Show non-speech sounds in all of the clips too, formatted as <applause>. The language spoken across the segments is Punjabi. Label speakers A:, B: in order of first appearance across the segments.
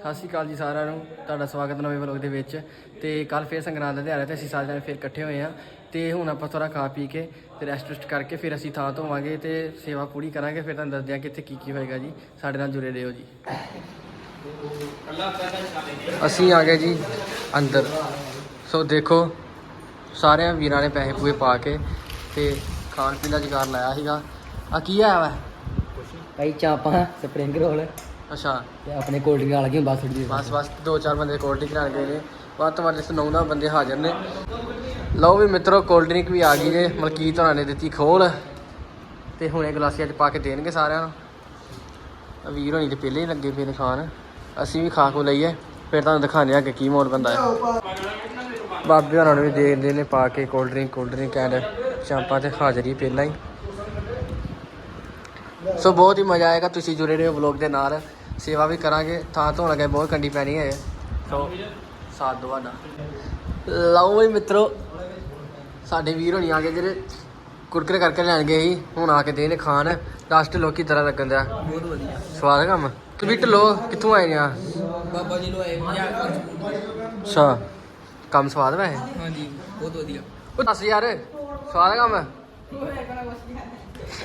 A: ਸਤਿ ਸ਼੍ਰੀ ਅਕਾਲ ਜੀ ਸਾਰਿਆਂ ਨੂੰ। ਤੁਹਾਡਾ ਸਵਾਗਤ ਨਵੇਂ ਵਲੋਗ ਦੇ ਵਿੱਚ। ਤੇ ਕੱਲ ਫੇਰ ਸੰਗਰਾਂਦ ਦਾ ਦਿਹਾੜਾ ਤੇ ਅਸੀਂ ਸਾਰੇ ਜਣੇ ਫੇਰ ਇਕੱਠੇ ਹੋਏ ਆ ਤੇ ਹੁਣ ਆਪਾਂ ਥੋੜਾ ਖਾ ਪੀ ਕੇ ਤੇ ਰੈਸਟ ਰੁਸਟ ਕਰਕੇ ਫਿਰ ਅਸੀਂ ਥਾਂ ਧੋਵਾਂਗੇ ਤੇ ਸੇਵਾ ਪੂਰੀ ਕਰਾਂਗੇ। ਫਿਰ ਤੁਹਾਨੂੰ ਦੱਸਦੇ ਆ ਕਿ ਇੱਥੇ ਕੀ ਕੀ ਹੋਏਗਾ ਜੀ। ਸਾਡੇ ਨਾਲ ਜੁੜੇ ਰਹੋ ਜੀ। ਅਸੀਂ ਆ ਗਏ ਜੀ ਅੰਦਰ। ਸੋ ਦੇਖੋ, ਸਾਰਿਆਂ ਵੀਰਾਂ ਨੇ ਪੈਸੇ ਪੂਏ ਪਾ ਕੇ ਤੇ ਖਾਣ ਪੀਣ ਦਾ ਜੁਗਾੜ ਲਾਇਆ ਸੀਗਾ। ਆ ਕੀ ਆਇਆ ਵਾ?
B: ਭਾਈ ਚਾਪਾਂ ਸਪਰਿੰਗ ਰੋਲ।
A: ਅੱਛਾ।
B: ਤੇ ਆਪਣੇ ਕੋਲਡ ਡਰਿੰਕ ਵਾਲਾ ਕੀ ਬਸ ਦੀ
A: ਬਸ ਬਸ ਦੋ ਚਾਰ ਬੰਦੇ ਕੋਲਡ ਡਰਿੰਕ ਲੈਣ ਗਏ ਨੇ। ਵੱਧ ਤੋਂ ਵੱਧ ਸੁਣਾਉਂਦਾ ਬੰਦੇ ਹਾਜ਼ਰ ਨੇ। ਲਓ ਵੀ ਮਿੱਤਰੋ ਕੋਲਡ ਡਰਿੰਕ ਵੀ ਆ ਗਈ ਜੇ। ਮਲਕੀਤ ਹੋਣਾ ਨੇ ਦਿੱਤੀ ਖੋਲ। ਤੇ ਹੁਣੇ ਗਲਾਸੀਆਂ 'ਚ ਪਾ ਕੇ ਦੇਣਗੇ ਸਾਰਿਆਂ ਨੂੰ। ਵੀਰ ਹੋਣੀ ਤੇ ਪਹਿਲੇ ਹੀ ਲੱਗੇ ਪਏ ਨੇ ਖਾਣ। ਅਸੀਂ ਵੀ ਖਾ ਖੋ ਲਈਏ। ਫਿਰ ਤੁਹਾਨੂੰ ਦਿਖਾਉਂਦੇ ਆ ਕਿ ਕੀ ਮੋੜ ਬੰਦਾ ਹੈ। ਬਾਬੇ ਹੋਰਾਂ ਨੂੰ ਵੀ ਦੇ ਦਿੰਦੇ ਨੇ ਪਾ ਕੇ cold drink cold drink and ਚਾਂਪਾਂ ਤੇ ਹਾਜ਼ਰੀ ਪਹਿਲਾਂ ਹੀ। ਸੋ ਬਹੁਤ ਹੀ ਮਜ਼ਾ ਆਏਗਾ। ਤੁਸੀਂ ਜੁੜੇ ਰਹੋ ਵਲੌਗ ਦੇ ਨਾਲ। ਸੇਵਾ ਵੀ ਕਰਾਂਗੇ ਥਾਂ ਧੋਣ ਲੱਗੇ ਬਹੁਤ ਕੰਡੀ ਪੈਣੀ ਹੈ ਸੋ ਸਾਥ ਦਿਓ ਸਾਡਾ। ਲਓ ਵੀ ਮਿੱਤਰੋ ਸਾਡੇ ਵੀਰ ਹੋਣੀ ਆ ਗਏ ਜਿਹੜੇ ਕੁਰਕਰੇ ਕਰਕੇ ਲੈਣ ਗਏ ਸੀ ਹੁਣ ਆ ਕੇ ਦੇ ਨੇ ਖਾਣ। ਲਾਸਟ ਲੋਕੀ ਤਰ੍ਹਾਂ ਲੱਗਣ ਦਿਆ?
B: ਬਹੁਤ ਵਧੀਆ।
A: ਸਵਾਦ ਕੰਮ? ਕਿਵੇਂ ਢਲੋ ਕਿੱਥੋਂ ਆਏ ਨੇ ਆ?
B: ਬਾਬਾ ਜੀ ਨੂੰ ਆਏ
A: ਅੱਛਾ ਕੰਮ ਸਵਾਦ ਵੈ
B: ਹਾਂਜੀ ਬਹੁਤ ਵਧੀਆ।
A: ਉਹ ਦੱਸ ਯਾਰ ਸਵਾਦ ਕੰਮ?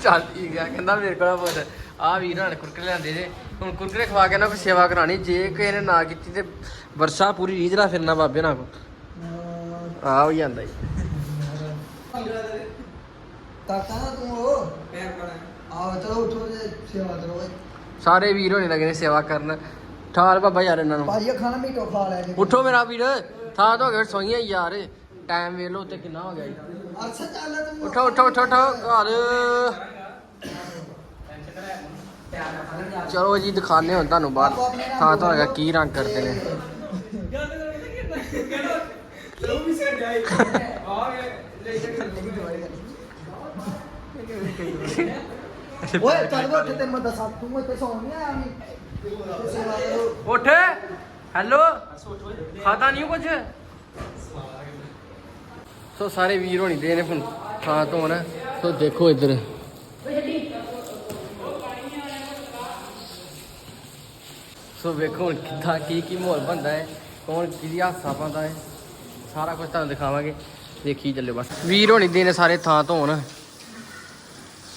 A: ਚੱਲ ਠੀਕ ਆ ਕਹਿੰਦਾ ਮੇਰੇ ਕੋਲ ਪੁੱਤ ਆ ਵੀਰ ਨਾਲ ਕੁਰਕਰੇ ਲੈਂਦੇ ਜੇ। ਹੁਣ ਕੁਰਕਰੇ ਖਵਾ ਕੇ ਨਾ ਕੋਈ ਸੇਵਾ ਕਰਾਣੀ ਜੇ ਕਿਸੇ ਨੇ ਨਾ ਕੀਤੀ ਤੇ ਵਰਸਾ ਪੂਰੀ ਰੀਝ ਨਾਲ ਫਿਰਨਾ ਬਾਬੇ ਨਾਲ। ਕੋ ਆ ਹੋ ਜਾਂਦਾ ਜੀ।
C: ਕਾਕਾ ਨਾ ਤੂੰ ਉਹ? ਪੈਰ ਪੜਾ ਆਓ ਚਲੋ ਉਠੋ ਤੇ ਸੇਵਾ ਕਰੋ ਓਏ
A: ਸਾਰੇ ਵੀਰ ਹੋਣੇ ਲੱਗੇ ਨੇ ਸੇਵਾ ਕਰਨ। ਠਾਲ ਬਾਬਾ ਯਾਰ ਇਹਨਾਂ ਨੂੰ।
C: ਭਾਜੀ ਖਾਣਾ ਮੀਟੋ ਖਾ ਲੈ
A: ਉਠੋ ਮੇਰਾ ਵੀਰ। ਥਾਂ ਤੋਂ ਹੋ ਗਿਆ ਸੋਈਆਂ ਯਾਰ। ਟਾਈਮ ਵੇਖ ਲਓ ਤੇ ਕਿੰਨਾ ਹੋ ਗਿਆ ਜੀ।
C: ਅੱਛਾ ਚੱਲ ਤੂੰ
A: ਉਠੋ ਉਠੋ ਉਠੋ ਉਠੋ। ਘਰ। ਚਲੋ ਜੀ ਦਿਖਾਣੇ ਹੁਣ ਤੁਹਾਨੂੰ ਬਾਹਰ ਥਾਂ ਤੋਂ ਹੈਗਾ ਕੀ ਰੰਗ ਕਰਦੇ ਨੇ।
C: ਓਏ ਚੱਲ ਉੱਠ ਤੈਨੂੰ ਮੈਂ ਦੱਸਾਂ ਤੂੰ ਇੱਥੇ ਸੌਂ ਨਹੀਂ ਆਇਆ ਵੀ ਤੇ ਸੇਵਾ ਕਰੋ
A: ਉੱਠ। ਹੈਲੋ। ਖਾਦਾ ਨਹੀਂ ਕੁਝ ਸੋ ਸਾਰੇ ਵੀਰ ਹੋਣੀ ਦੇ ਨੇ ਹੁਣ ਥਾਂ ਤੋਂ ਨਾ ਸੋ ਦੇਖੋ ਇੱਧਰ। ਸੋ ਵੇਖੋ ਹੁਣ ਕਿੱਦਾਂ ਕੀ ਕੀ ਮਾਹੌਲ ਬਣਦਾ ਹੈ, ਕੌਣ ਕਿਹਦੀ ਹਾਸਾ ਪਾਉਂਦਾ ਹੈ, ਸਾਰਾ ਕੁਝ ਤੁਹਾਨੂੰ ਦਿਖਾਵਾਂਗੇ। ਦੇਖੀ ਚੱਲੇ ਬਸ। ਵੀਰ ਹੋਣੀ ਦੇ ਨੇ ਸਾਰੇ ਥਾਂ ਧੋਣ।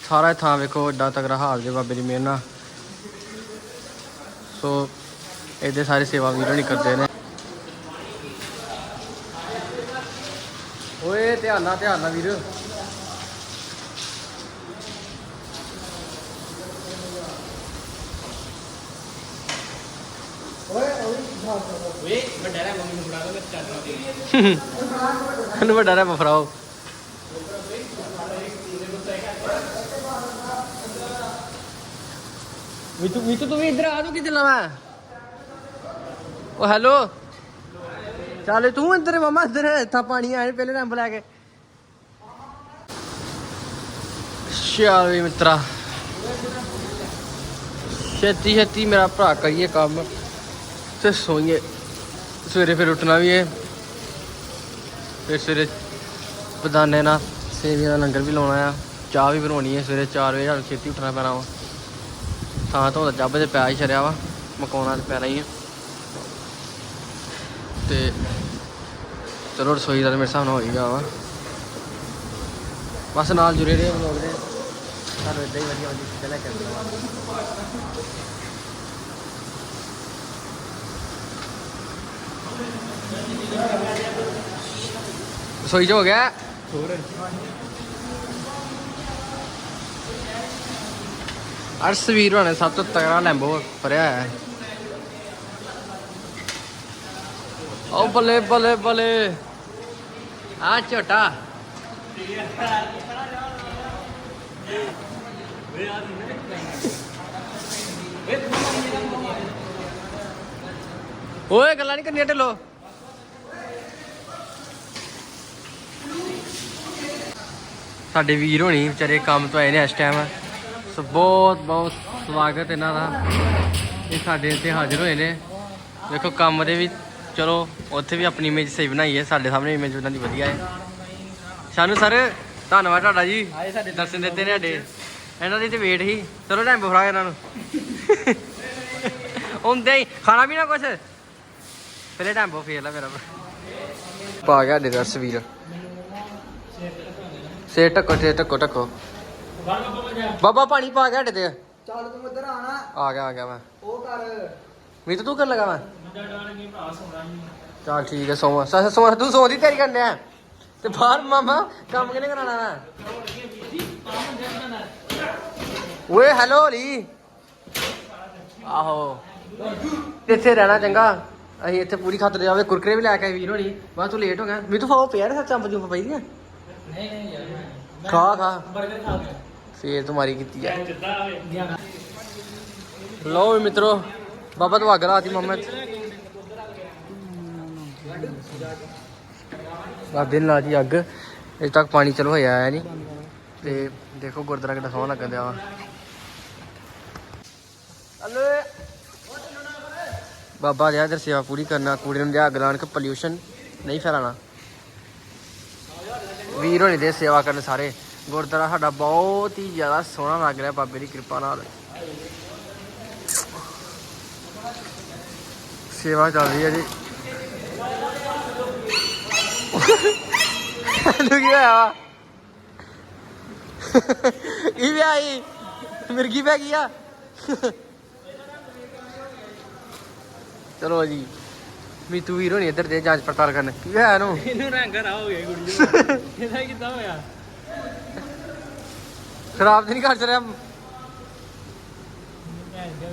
A: ਸਾਰਾ ਥਾਂ ਵੇਖੋ, ਏਡਾ ਤਗੜਾ ਹਾਲ ਜੇ ਬਾਬੇ ਦੀ ਮਿਹਰ ਨਾਲ। ਸੋ ਇਹਦੇ ਸਾਰੇ ਸੇਵਾ ਵੀਰ ਹੋਣੀ ਕਰਦੇ ਨੇ। ਓਏ ਧਿਆਨ ਨਾਲ ਧਿਆਨ ਨਾਲ ਵੀਰ
C: ਓਏ ਓਏ ਖਾ ਕਰੋ
B: ਵੇ ਵੱਡਾ ਰਾ ਮੰਮੀ ਨੂੰ ਫੜਾ ਦੋ ਮੈਂ ਚੱਲ ਰਿਹਾ
A: ਇਹਨੂੰ ਵੱਡਾ ਰਹਿ ਫਰਾਓ ਵਿਤੂ ਵਿਤੂ ਤੂੰ ਵੀ ਇੱਧਰ ਆ ਤੂੰ ਕਿੱਥੇ ਲਵਾਂ? ਓ, ਹੈਲੋ? ਚੱਲ, ਤੂੰ ਇੱਧਰ, ਮਮਾ, ਇੱਧਰ, ਇੱਥਾ ਪਾਣੀ ਆਏ, ਪਹਿਲੇ ਰੰਬ ਲੈ ਕੇ। ਚੱਲ ਵੀ ਮਿੱਤਰਾ। ਛੇਤੀ ਛੇਤੀ ਮੇਰਾ ਭਰਾ ਕਰੀਏ ਕੰਮ। ਤੇ ਸੋਈਏ। ਸਵੇਰੇ ਫਿਰ ਉੱਠਣਾ ਵੀ ਹੈ ਫਿਰ ਸਵੇਰੇ ਬਦਾਨੇ ਨਾਲ ਸੇਵੀਆਂ ਦਾ ਲੰਗਰ ਵੀ ਲਾਉਣਾ ਆ। ਚਾਹ ਵੀ ਬਣਾਉਣੀ ਹੈ ਸਵੇਰੇ 4 ਵਜੇ ਸਾਨੂੰ ਛੇਤੀ ਉੱਠਣਾ ਪੈਣਾ ਵਾ। ਥਾਂ ਤੋਂ ਜੱਬ ਤੇ ਪਿਆ ਹੀ ਛਰਿਆ ਵਾ, ਮਕਾਉਣਾ ਤੇ ਪੈਣਾ ਹੀ ਆ। ਤੇ ਚਲੋ ਰਸੋਈ ਦਾ ਮੇਰੇ ਹਿਸਾਬ ਨਾਲ ਹੋ ਗਿਆ ਵਾ। ਬਸ ਨਾਲ ਜੁੜੇ ਰਹੇ ਬਲੌਗ ਦੇ। ਸਾਨੂੰ ਇਦਾਂ ਹੀ ਵਧੀਆ ਵਧੀਆ ਚੀਜ਼ਾਂ ਲੈ ਕੇ ਆਉਂਦੇ ਰਸੋਈ 'ਚ ਹੋ ਗਿਆ?
B: ਹੋਰ।
A: ਅਰਸ਼ਵੀਰ ਹੋਣੇ ਸਭ ਤੋਂ ਤਗੜਾ ਲੈਂਬੋ ਭਰਿਆ ਹੈ ਓ ਬੱਲੇ ਬੱਲੇ ਬੱਲੇ। ਆ ਝੋਟਾ। ਓਏ ਗੱਲਾਂ ਨਹੀਂ ਕਰਨੀਆਂ ਢਿੱਲੋ। ਸਾਡੇ ਵੀਰ ਹੋਣੀ ਵਿਚਾਰੇ ਕੰਮ ਤੋਂ ਆਏ ਨੇ ਇਸ ਟਾਈਮ ਸੋ ਬਹੁਤ ਬਹੁਤ ਸਵਾਗਤ ਇਹਨਾਂ ਦਾ। ਇਹ ਸਾਡੇ ਇੱਥੇ ਹਾਜ਼ਰ ਹੋਏ ਨੇ। ਦੇਖੋ ਕੰਮ ਦੇ ਵੀ ਚਲੋ ਉੱਥੇ ਵੀ ਆਪਣੀ ਇਮੇਜ ਸਹੀ ਬਣਾਈ ਹੈ। ਸਾਡੇ ਸਾਹਮਣੇ ਇਮੇਜ ਉਹਨਾਂ ਦੀ ਵਧੀਆ ਹੈ। ਸਾਨੂੰ ਸਰ ਧੰਨਵਾਦ ਤੁਹਾਡਾ ਜੀ।
B: ਆਏ ਸਾਡੇ
A: ਦਰਸ਼ਨ ਦਿੱਤੇ ਨੇ ਸਾਡੇ। ਇਹਨਾਂ ਦੀ ਤੇ ਵੇਟ ਹੀ ਚਲੋ ਟਾਈਮ ਫੜਾ ਇਹਨਾਂ ਨੂੰ। ਹੁੰਦੇ ਹੀ ਖਾਣਾ ਪੀਣਾ ਕੁਛ? ਪਹਿਲੇ ਟੈਂਪੋ ਫੇਰ ਲਾ ਮੇਰਾ। ਪਾ ਗਿਆ ਡੇ ਰਸ ਵੀਰ ਸੇ ਟੱਕੋ ਤੇ ਟੱਕੋ ਟੱਕੋ। ਬਾਬਾ ਪਾਣੀ ਪਾ ਗਿਆ ਡੇ ਤੇ।
C: ਚੱਲ ਤੂੰ ਇੱਧਰ ਆਣਾ
A: ਆ ਗਿਆ ਆ ਗਿਆ ਮੈਂ।
C: ਉਹ ਕਰ।
A: ਵੀ ਤੂੰ ਕਰ ਲਗਾ ਮੈਂ। ਚੱਲ ਠੀਕ ਹੈ ਸੋਮਾ ਸੱਸ ਸੋਮਾ ਤੂੰ ਸੌਂ ਦੀ ਤਿਆਰੀ ਕਰਨ ਡਿਆ ਤੇ ਬਾਹਰ ਮਾਮਾ ਕੰਮ ਕਿਨੇ ਕਰਾਣਾ ਮੈਂ ਓਏ ਹੈਲੋ ਲੀ। ਆਹੋ। ਇੱਥੇ ਰਹਿਣਾ ਚੰਗਾ। ਅਸੀਂ ਇੱਥੇ ਪੂਰੀ ਖਾਤਰ ਜਾਵੇ ਕੁਰਕਰੇ ਵੀ ਲੈ ਕੇ ਆਏ ਵੀਰ ਹੋਣੀ। ਬਸ ਤੂੰ ਲੇਟ ਹੋ ਗਿਆ। ਵੀ ਤੂੰ ਫਾਓ ਪਿਆ ਨਾ ਚੰਪ ਚੁੰਪ ਪਈ ਦੀਆਂ?
B: ਨਹੀਂ ਨਹੀਂ ਯਾਰ। ਮੈਂ
A: ਖਾ ਖਾ।
B: ਬਰਗਰ ਖਾ ਗਿਆ
A: ਫੇਰ ਤੁਮਾਰੀ ਕੀਤੀ ਆ। ਲਓ ਵੀ ਮਿੱਤਰੋ ਬਾਬਾ ਤੂੰ ਅੱਗ ਲਾਤੀ ਮੰਮਾ ਬਾਬੇ ਨੇ ਲਾ ਦੀ ਅੱਗ। ਅਜੇ ਤੱਕ ਪਾਣੀ ਚਲੋ ਹੋਇਆ ਆਇਆ ਨਹੀਂ। ਤੇ ਦੇਖੋ ਗੁਰਦੁਆਰਾ ਕਿੱਡਾ ਸੋਹਣਾ ਲੱਗਣ ਦਿਆ ਵਾ। ਹਲੋ। ਬਾਬਾ ਦੇ ਇਧਰ ਸੇਵਾ ਪੂਰੀ ਕਰਨਾ ਕੂੜੇ ਨੂੰ ਜਾ ਅੱਗ ਲਾਣ ਕੇ ਪੋਲਿਊਸ਼ਨ ਨਹੀਂ ਫੈਲਾਣਾ ਵੀਰ ਹੋਣੀ ਦੇ ਸੇਵਾ ਕਰਨ ਸਾਰੇ। ਗੁਰਦੁਆਰਾ ਸਾਡਾ ਬਹੁਤ ਹੀ ਜ਼ਿਆਦਾ ਸੋਹਣਾ ਲੱਗ ਰਿਹਾ ਬਾਬੇ ਦੀ ਕਿਰਪਾ ਨਾਲ। ਸੇਵਾ ਚੱਲ ਰਹੀ ਹੈ ਜੀ। ਇਹਨੂੰ ਕੀ ਹੋਇਆ ਵਾ? ਇਹ ਵੀ ਆਈ। ਮਿਰਗੀ ਪੈ ਗਈ ਆ। ਚਲੋ ਜੀ। ਵੀ ਤੂੰ ਵੀਰੋ ਨਹੀਂ ਇੱਧਰ ਦੇ ਜਾਂਚ ਪੜਤਾਲ ਕਰਨ। ਕੀ ਹੋਇਆ ਇਹਨੂੰ?
B: ਇਹਨੂੰ ਰੰਗ ਰਾ ਹੋ ਗਿਆ ਕੁੜੀ ਨੂੰ। <laughs> ਇਹਦਾ ਕਿੱਦਾਂ ਹੋਇਆ?
A: ਖਰਾਬ ਤੇ ਨਹੀਂ ਕਰ ਚਲਿਆ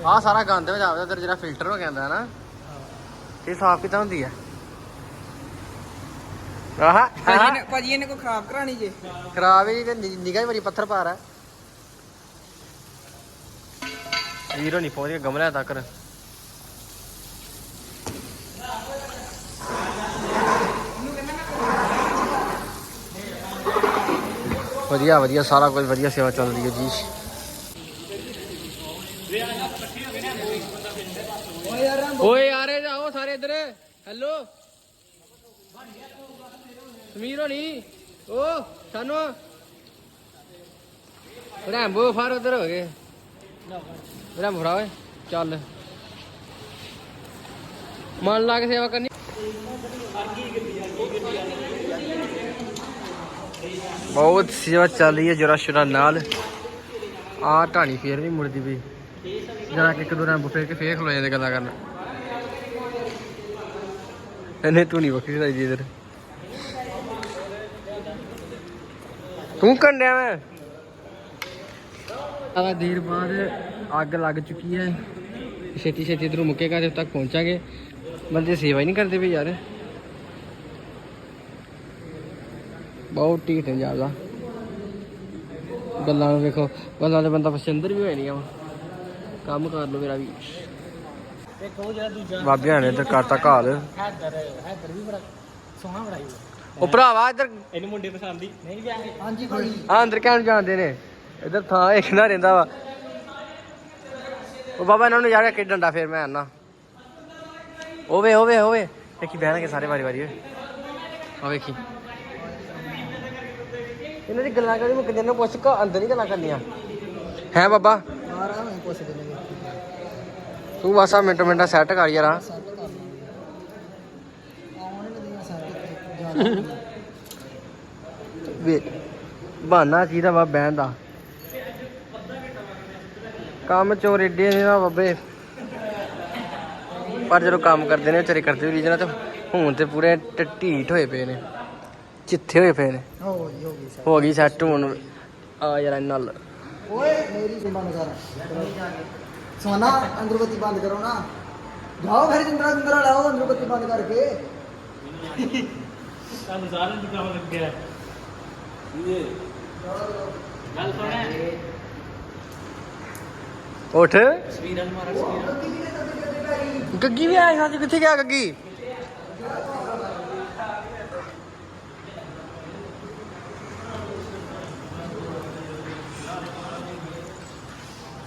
A: ਆ ਸਾਰਾ ਗੰਦ ਵਿੱਚ ਆਉਂਦਾ ਤੇਰਾ ਜਿਹੜਾ ਫਿਲਟਰ ਹੋ ਜਾਂਦਾ ਨਾ। ਇਹ ਸਾਫ਼ ਕਿੱਦਾਂ ਹੁੰਦੀ ਆ ਆਹਾ ਆਹਾ।
C: ਭਾਜੀ ਇਹਨੇ ਕੋ ਖਰਾਬ ਕਰਾਣੀ ਜੇ।
A: ਖਰਾਬ ਹੀ ਤੇ ਨਿਗਾਹ ਹੀ ਬੜੀ ਪੱਥਰ ਪਾਰ ਹੈ ਵੀਰੋ ਨਹੀਂ ਪਹੁੰਚ ਗਿਆ ਗਮਲਾ ਤੱਕ। ਵਧੀਆ ਵਧੀਆ, ਸਾਰਾ ਕੁਝ ਵਧੀਆ ਸੇਵਾ ਚੱਲ ਰਹੀ ਹੈ ਜੀ। ਓਏ ਯਾਰੇ ਜਾਓ ਸਾਰੇ ਇੱਧਰ। ਹੈਲੋ ਸਮੀਰ ਹੋਣੀ। ਓ, ਸਾਨੂੰ। ਰੈਂਬੋ ਫਾਰ ਉਧਰ ਹੋ ਗਏ। ਰੈਂਬੋ ਫੜਾ ਓਏ, ਚੱਲ। ਮਨ ਲਾ ਕੇ ਸੇਵਾ ਕਰਨੀ। ਬਹੁਤ ਸੇਵਾ ਚੱਲ ਰਹੀ ਹੈ ਜਰਾ ਸ਼ੁਰਾ ਨਾਲ। ਆ ਢਾਣੀ ਫੇਰ ਵੀ ਮੁੜਦੀ ਪਈ। ਜਰਾ ਕਿ ਇੱਕ ਦੋ ਰੈਂਬੋ ਫੇਰ ਕੇ ਫੇਰ ਖਲੋ ਜਾਂਦੇ ਗੱਲਾਂ ਕਰਨ। ਇਹਨੇ ਤੂੰ ਨਹੀਂ ਵਖਰੀ ਰਾਈ ਜੀ ਇਧਰ ਤੂੰ ਕੰਡਿਆ ਮੈਂ ਆਵਾ ਦੇਰ ਬਾਅਦ ਅੱਗ ਲੱਗ ਚੁੱਕੀ ਹੈ। ਛੇਤੀ ਛੇਤੀ ਇਧਰੋਂ ਮੁੱਕੇਗਾ ਜਦ ਤੱਕ ਪਹੁੰਚਾਂਗੇ। ਬੰਦੇ ਸੇਵਾ ਹੀ ਨਹੀਂ ਕਰਦੇ ਵੀ ਯਾਰ। ਬਹੁਤ ਢੀਠ ਹੈ ਜ਼ਿਆਦਾ ਗੱਲਾਂ ਨੂੰ ਵੇਖੋ ਗੱਲਾਂ ਦੇ ਬੰਦਾ ਪਸੰਦਰ ਵੀ ਹੋਏ ਨਹੀਂ ਆ। ਕੰਮ ਕਰ ਲੋ ਮੇਰਾ ਵੀ।
B: ਇੱਕ ਉਹ ਜਿਹੜਾ ਦੂਜਾ
A: ਬਾਬਿਆਂ ਨੇ ਤੇ ਕਰਤਾ ਘਾਲ।
B: ਹੈਦਰ ਹੈਦਰ ਵੀ ਬੜਾ ਸੋਹਣਾ ਬੜਾ ਹੀ
A: ਉਹ ਭਰਾਵਾ ਇੱਧਰ
B: ਇਹਨੂੰ ਮੁੰਡੇ ਪਸੰਦ ਹੀ। ਨਹੀਂ ਵਿਆਹ
C: ਹਾਂਜੀ
A: ਆ ਅੰਦਰ ਕਿਉਂ ਨੀ ਜਾਂਦੇ ਨੇ? ਇੱਧਰ ਥਾਂ ਇੱਕ ਨਾ ਰਹਿੰਦਾ ਵਾ। ਉਹ ਬਾਬਾ ਇਹਨਾਂ ਨੂੰ ਜਾ ਕੇ ਡੰਡਾ ਫੇਰ ਮੈਂ ਆਣਾ ਓਵੇ ਓਵੇ ਓਵੇ ਦੇਖੀ ਬਹਿਣਗੇ ਸਾਰੇ ਵਾਰੀ ਵਾਰੀ ਆ ਵੇਖੀ। ਇਹਨਾਂ ਦੀ ਗੱਲਾਂ ਕਰੀ ਮੁੱਕਦੇ ਨੇ ਪੁੱਛ ਕੋ ਅੰਦਰ ਹੀ ਗੱਲਾਂ ਕਰਨੀਆਂ। ਹੈ ਬਾਬਾ?
C: ਬਾਹਰ ਆ ਮੈਂ ਪੁੱਛ ਦੇਣੇ
A: ਤੂੰ ਬਸ ਆ ਮਿੰਟੋ ਮਿੰਟਾਂ ਸੈੱਟ ਕਰ ਯਾਰ। ਆ ਵੇ ਬਹਾਨਾ ਚਾਹੀਦਾ ਵਾ ਬਹਿਣ ਦਾ? ਕੰਮ ਚੋਰ ਏਡੇ ਨੇ ਨਾ ਬੱਬੇ। ਪਰ ਜਦੋਂ ਕੰਮ ਕਰਦੇ ਨੇ ਵਿਚਾਰੇ ਕਰਦੇ ਵੀ ਰੀਜਨਾਂ ਤੇ ਹੁਣ ਤੇ ਪੂਰੇ ਢੀਠ ਹੋਏ ਪਏ ਨੇ। ਚਿੱਥੇ ਹੋਏ ਪਏ ਨੇ
C: ਹੋ ਗਈ ਹੋ ਗਈ
A: ਹੋ ਗਈ ਸੈੱਟ ਹੁਣ। ਆ ਯਾਰ ਨਾਲ
C: ਓਏ ਮੇਰੀ ਸੁਣ ਬੰਦ ਕਰ। ਸੋਨਾ ਅੰਦਰ ਬੱਤੀ ਬੰਦ ਕਰੋ ਨਾ। ਜਾਓ ਫਿਰ ਜਿੰਦਰਾ ਜਿੰਦਰਾ ਲਾਓ ਅੰਦਰ ਬੱਤੀ ਬੰਦ ਕਰਕੇ।
B: ਤੁਹਾਨੂੰ ਸਾਰਿਆਂ ਨੂੰ ਕੰਮ ਲੱਗਿਆ ਗੱਲ ਸੁਣਿਆ
A: ਉੱਠ।
B: ਸਵੀਰਨ ਮਾਰਾ ਸਵੀਰਨ।
A: ਗੱਗੀ ਵੀ ਆਇਆ ਸਾਥੀ ਕਿੱਥੇ ਗਿਆ ਗੱਗੀ?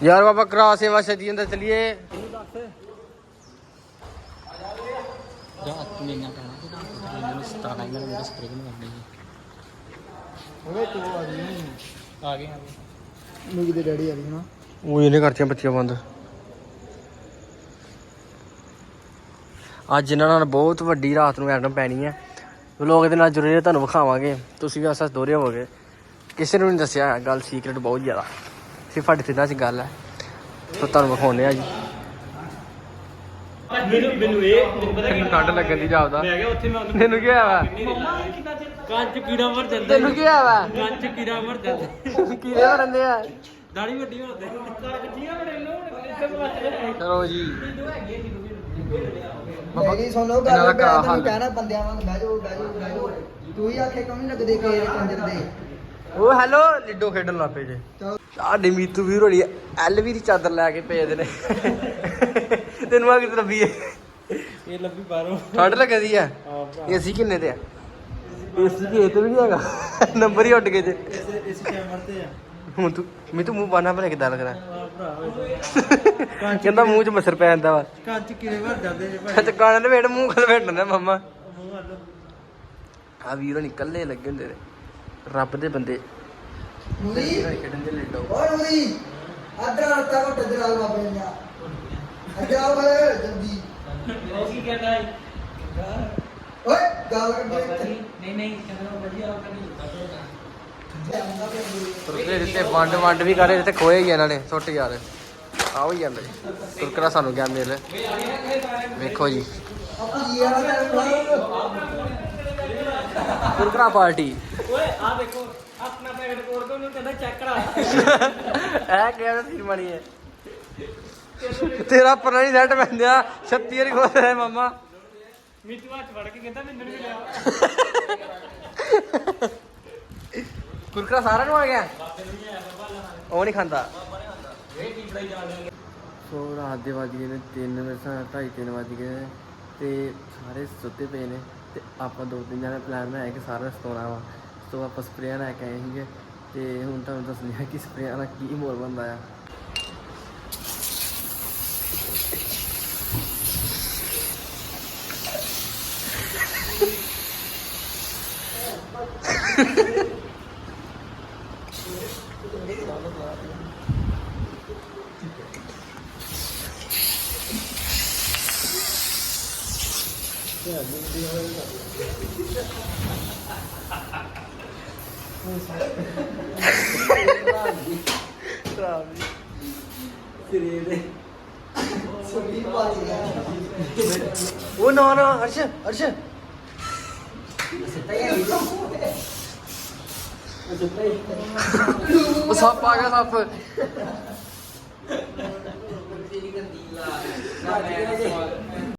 A: ਯਾਰ ਬਾਬਾ ਕਰਾ ਸੇਵਾ ਛੱਡੀ ਅੰਦਰ ਚਲੀਏ।
B: ਜਾ ਤੂੰ ਲੈਣਾ ਪੈਣਾ ਕਿ ਨਾ ਮੈਨੂੰ ਸਤਾਣਾ ਇਹਨਾਂ ਨੂੰ ਸਪਰੇਅ ਨਹੀਂ ਕਰਨੀ
C: ਓਏ ਤੂੰ ਆ ਜੀ
B: ਆ ਗਏ ਆ ਗਏ
C: ਮੀਗ ਦੇ ਡੈਡੀ ਆ ਜੀ ਨਾ
A: ਉਹ ਇਹਨੇ ਕਰਤੀਆਂ ਬੱਚੀਆਂ ਬੰਦ। ਅੱਜ ਇਹਨਾਂ ਨਾਲ ਬਹੁਤ ਵੱਡੀ ਰਾਤ ਨੂੰ ਐਟਮ ਪੈਣੀ ਹੈ ਲੋਕ ਇਹਦੇ ਨਾਲ ਜੁੜੇ ਤੁਹਾਨੂੰ ਵਿਖਾਵਾਂਗੇ। ਤੁਸੀਂ ਵੀ ਅਸਾਂ ਦੋਰੇ ਹੋਵੋਗੇ। ਕਿਸੇ ਨੂੰ ਨਹੀਂ ਦੱਸਿਆ, ਗੱਲ ਸੀਕ੍ਰੇਟ ਬਹੁਤ ਜ਼ਿਆਦਾ। ਸਿਰਫ ਸਾਡੇ ਤਿੰਨਾਂ 'ਚ ਗੱਲ ਹੈ ਸੋ ਤੁਹਾਨੂੰ ਵਿਖਾਉਂਦੇ ਆ ਜੀ।
B: ਮੈਨੂੰ ਮੈਨੂੰ ਇਹ ਮੈਨੂੰ ਪਤਾ ਕੀ
A: ਠੰਡ ਲੱਗਣ ਦੀ ਜਾਪਦਾ।
B: ਮੈਂ ਗਿਆ ਉੱਥੇ ਮੈਂ ਉਹਨੂੰ
A: ਤੈਨੂੰ ਕੀ ਹੋਇਆ
B: ਕੰਚ ਕੀੜਾ ਮਰ ਜਾਂਦਾ
A: ਤੈਨੂੰ ਕੀ ਹੋਇਆ
B: ਕੰਚ ਕੀੜਾ ਮਰ ਜਾਂਦਾ। <laughs>
A: ਕੀੜੇ ਵਰੰਦੇ ਆ।
B: ਦਾੜੀ ਵੱਡੀ ਹੋ ਜਾਂਦੀ ਕੱਚੀਆਂ ਬੜੇ ਲੋ
A: ਚਲੋ ਜੀ।
C: ਮੈਂ ਕੀ ਸੁਣੋ ਗੱਲ ਮੈਂ ਤੈਨੂੰ। ਕਹਿਣਾ ਬੰਦਿਆਂ ਵਾਂਗ ਬਹਿ ਜਾਓ ਬਹਿ ਜਾਓ ਬਹਿ ਜਾਓ। ਤੂੰ ਹੀ ਆਖੇ ਕਿਉਂ ਨਹੀਂ ਲੱਗਦੇ ਕੇ ਕੰਜਰ ਦੇ?
A: ਉਹ ਹੈਲੋ ਲਿੱਡੋ ਖੇਡਣ ਲੱਗ ਪਏ ਜੇ। ਸਾਡੇ ਮੀਤੂ ਵੀਰ ਹੋਣੀ ਐਲਵੀ ਦੀ ਚਾਦਰ ਲੈ ਕੇ ਭੇਜਦੇ ਨੇ ਤੈਨੂੰ ਆ ਕਿਤੇ ਲੱਭੀ ਏ?
B: ਇਹ ਲੱਭੀ ਬਾਹਰੋਂ।
A: ਠੰਡ ਲੱਗਦੀ ਆ?
B: ਭਰਾ।
A: ਏਸੀ ਕਿੰਨੇ ਤੇ ਆ? ਏਸੀ ਕੀ ਇਹ ਤੇ ਵੀ ਨਹੀਂ ਹੈਗਾ। ਨੰਬਰ ਹੀ ਉੱਡ ਗਏ ਜੇ।
B: ਇਸ ਕੈਮਰ ਤੇ ਆ।
A: ਹੁਣ ਤੂੰ ਮੈਂ ਤੂੰ ਮੂੰਹ ਬਾਨਾ ਭਲੇ ਕਿਦਾਂ ਲੱਗਦਾ
B: ਭਰਾ <laughs>
A: ਕਹਿੰਦਾ ਮੂੰਹ 'ਚ ਮਸਰ ਪੈ ਜਾਂਦਾ ਵਾ।
B: ਕੰਚ ਕੀੜੇ ਮਰ ਜਾਂਦੇ ਜੇ
A: ਤੇ ਕਾਣ ਲਵੇੜ ਮੂੰਹ ਖਲ ਵੇਟਣਾ ਮਮਾ। ਆ ਵੀਰ ਹੋਣੀ ਕੱਲੇ ਲੱਗੇ ਹੁੰਦੇ ਨੇ। ਰੱਬ ਦੇ ਬੰਦੇ।
C: ਨੂਰੀ।
A: ਖੇਡਣ ਦੇ ਲਿੱਡੋ
C: ਓਏ ਨੂਰੀ ਅਦਰਾ ਰਤਾ ਕੋ ਟੱਜਰਾ ਲਾ ਪੈਂਦਾ ਅੱਜਾ ਓਏ ਜਲਦੀ।
B: ਉਹ ਕੀ ਕਹਿੰਦਾ ਹੈ
C: ਓਏ ਗਾਲ ਕੱਢੇ
B: ਨਹੀਂ ਨਹੀਂ ਕਹਿੰਦਾ ਵਧੀਆ ਉਹ ਕਰੀ
A: ਕੁਰਕਰੇ ਦਿੱਤੇ ਵੰਡ ਵੰਡ ਵੀ ਕਰੇ ਤੇ ਖੋਏ ਹੀ ਇਹਨਾਂ ਨੇ ਸੁੱਟ ਯਾਰ। ਆਓ ਹੀ ਜਾਂਦਾ। ਜੀ ਕੁਰਕਰਾ ਸਾਨੂੰ ਗਿਆ ਮਿਲ। ਵੇਖੋ ਜੀ।
C: ਆਪੀ ਜੀ ਵਾਲਾ
A: ਕੁਰਕਰਾ ਪਾਰਟੀ।
B: ਓਏ ਆ ਦੇਖੋ ਆਪਣਾ ਪੈਕਟ ਕੋਡ ਤੋਂ ਉਹਨੂੰ ਕਹਿੰਦਾ ਚੈੱਕ ਕਰਾ।
A: ਇਹ ਕਿਹੜਾ ਸੀ ਮਣੀ ਹੈ ਤੇਰਾ ਪਰਾਂ ਨਹੀਂ ਸੈੱਟ ਪੈਂਦਿਆ 36 ਵਾਰੀ ਖੋਲ ਰਿਹਾ ਮਾਮਾ।
B: ਮੀਤੂ ਹੱਥ ਫੜ ਕੇ ਕਹਿੰਦਾ ਮੈਨੂੰ ਨਹੀਂ ਮਿਲਿਆ
A: ਕੁਰਕਰਾ ਸਾਰਿਆਂ ਨੂੰ ਆ ਗਿਆ? ਉਹ ਨਹੀਂ ਖਾਂਦਾ। ਸੋ ਰਾਤ ਦੇ ਵੱਜ ਗਏ ਨੇ 3 ਵਜੇ ਢਾਈ 3 ਵੱਜ ਤੇ ਸਾਰੇ ਸੁੱਤੇ ਪਏ ਨੇ। ਤੇ ਆਪਾਂ ਦੋ ਤਿੰਨ ਜਣੇ ਪਲਾਨ ਬਣਾਇਆ ਕਿ ਸਾਰਾ ਸਤੋਣਾ ਵਾ। ਸੋ ਆਪਾਂ ਸਪਰੇਅ ਲੈ ਕੇ ਆਏ ਸੀਗੇ ਤੇ ਹੁਣ ਤੁਹਾਨੂੰ ਦੱਸਦੇ ਹਾਂ ਕਿ ਸਪਰੇਅ ਦਾ ਕੀ ਮੋਲ ਬੰਦਾ ਆ।
C: ਸੁਣੀ ਪਾਤੀ
A: ਉਹ ਨਾ ਨਾ ਹਰਸ਼ ਹਰਸ਼ ਉਹ ਸੱਪ ਆ ਗਿਆ ਸੱਪ।
B: ਤੇਰੀ ਗੰਦੀ